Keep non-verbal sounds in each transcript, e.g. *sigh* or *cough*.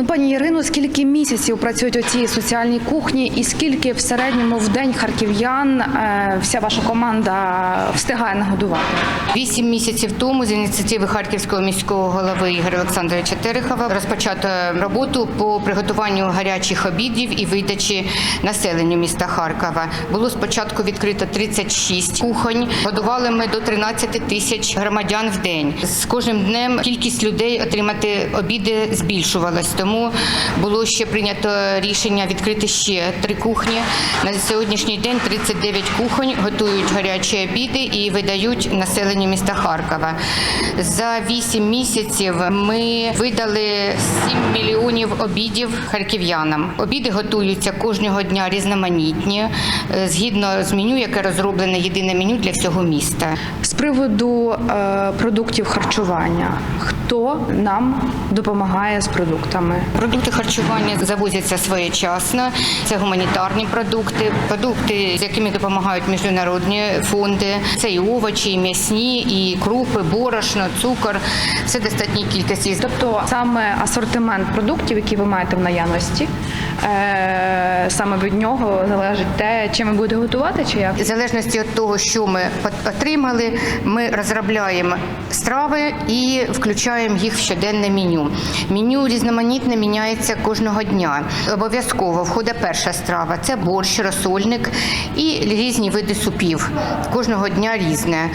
Ну, пані Ірино, скільки місяців працюють оці соціальні кухні, і скільки в середньому в день харків'ян е, вся ваша команда встигає нагодувати? Вісім місяців тому з ініціативи Харківського міського голови Ігоря Олександровича Терехова розпочато роботу по приготуванню гарячих обідів і видачі населенню міста Харкова. Було спочатку відкрито 36 кухонь. Годували ми до 13 тисяч громадян в день. З кожним днем кількість людей отримати обіди збільшувалась. Тому було ще прийнято рішення відкрити ще три кухні. На сьогоднішній день 39 кухонь готують гарячі обіди і видають населенню міста Харкова. За 8 місяців ми видали 7 мільйонів обідів харків'янам. Обіди готуються кожного дня різноманітні, е, згідно з меню, яке розроблене єдине меню для всього міста. З приводу е, продуктів харчування, хто нам допомагає з продуктами? Продукти харчування завозяться своєчасно. Це гуманітарні продукти, продукти, з якими допомагають міжнародні фонди. Це і овочі, і м'ясні, і крупи, борошно, цукор. Все достатній кількості. Тобто саме асортимент продуктів, які ви маєте в наявності, е, саме від нього залежить те, чим ви будете готувати, чи як? В залежності від того, що ми отримали, ми розробляємо страви і включаємо їх в щоденне меню. Меню різноманітне міняється кожного дня. Обов'язково входить перша страва це борщ, розсольник і різні види супів. Кожного дня різне.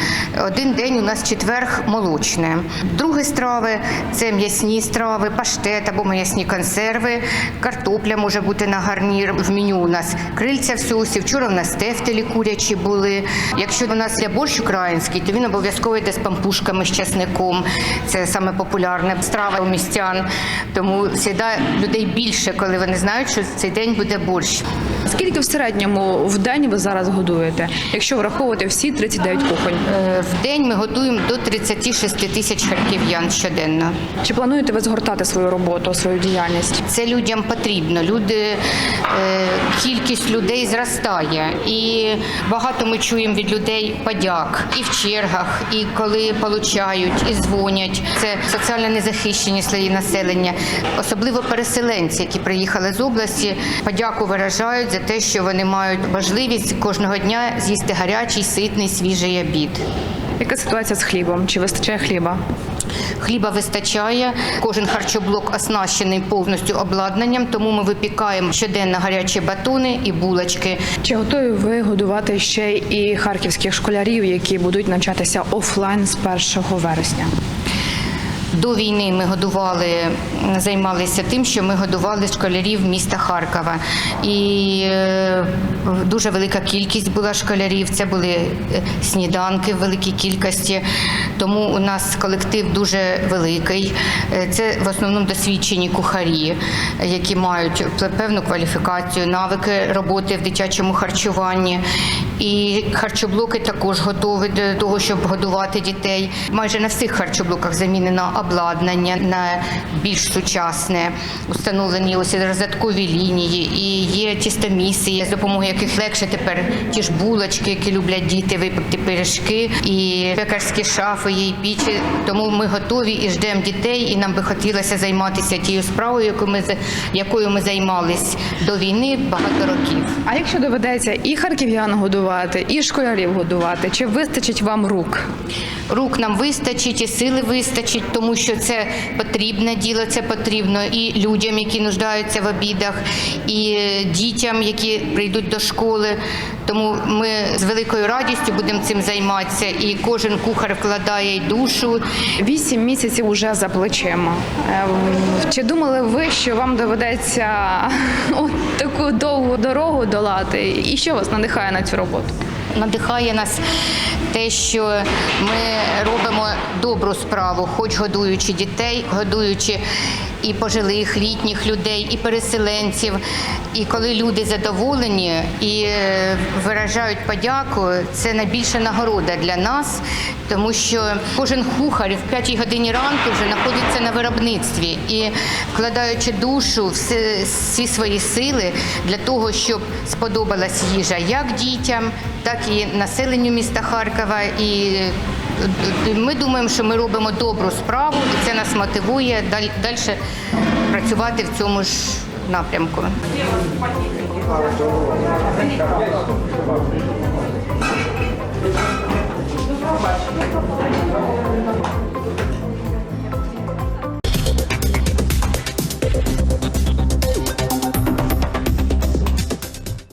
Один день у нас четверг молочне. Другі страви це м'ясні страви, паштет або м'ясні консерви, картопля може бути на гарнір. В меню у нас крильця в соусі. Вчора у нас тефтелі курячі були. Якщо у нас є борщ український, то він обов'язково йде з пампушками, з часником. Це саме популярна страва у містян. Тому завжди людей більше, коли вони знають, що цей день буде борщ. Скільки в середньому в день ви зараз годуєте, якщо враховувати всі 39 кухонь? Е, В день ми готуємо до 36 тисяч харків'ян щоденно. Чи плануєте ви згортати свою роботу, свою діяльність? Це людям потрібно. Люди, е, кількість людей зростає, і багато ми чуємо від людей подяк і в чергах, і коли получають, і дзвонять. Це соціально незахищені слої населення, особливо переселенці, які приїхали з області. Подяку виражають за те, що вони мають можливість кожного дня з'їсти гарячий, ситний, свіжий обід. Яка ситуація з хлібом? Чи вистачає хліба? Хліба вистачає. Кожен харчоблок оснащений повністю обладнанням, тому ми випікаємо щоденно гарячі батони і булочки. Чи готові ви годувати ще і харківських школярів, які будуть навчатися офлайн з 1 вересня? До війни ми годували, займалися тим, що ми годували школярів міста Харкова. І е, дуже велика кількість була школярів. Це були е, сніданки в великій кількості. Тому у нас колектив дуже великий. Е, Це в основному досвідчені кухарі, які мають певну кваліфікацію, навики роботи в дитячому харчуванні. І харчоблоки також готові до того, щоб годувати дітей. Майже на всіх харчоблоках замінено обладнання на більш сучасне, установлені ось роздаткові лінії, і є тістоміси, з допомогою яких легше тепер ті ж булочки, які люблять діти, випекти пиріжки, і пекарські шафи, і пічі. Тому ми готові і ждемо дітей, і нам би хотілося займатися тією справою, яку ми якою ми займались до війни багато років. А якщо доведеться і харків'ян годувати, і школярів годувати, чи вистачить вам рук? Рук нам вистачить, і сили вистачить, тому що це потрібне діло, це потрібно і людям, які нуждаються в обідах, і дітям, які прийдуть до школи. Тому ми з великою радістю будемо цим займатися, і кожен кухар вкладає й душу. Вісім місяців уже за плечима. Ем, Чи думали ви, що вам доведеться *laughs* от таку довгу дорогу долати? І що вас надихає на цю роботу? Надихає нас те, що ми робимо добру справу, хоч годуючи дітей, годуючи і пожилих літніх людей, і переселенців. І коли люди задоволені і е, виражають подяку, це найбільша нагорода для нас, тому що кожен кухар в п'ятій годині ранку вже знаходиться на виробництві і вкладаючи душу, все, всі свої сили для того, щоб сподобалась їжа як дітям, так і населенню міста Харкова і Ми думаємо, що ми робимо добру справу, і це нас мотивує далі працювати в цьому ж напрямку побачення.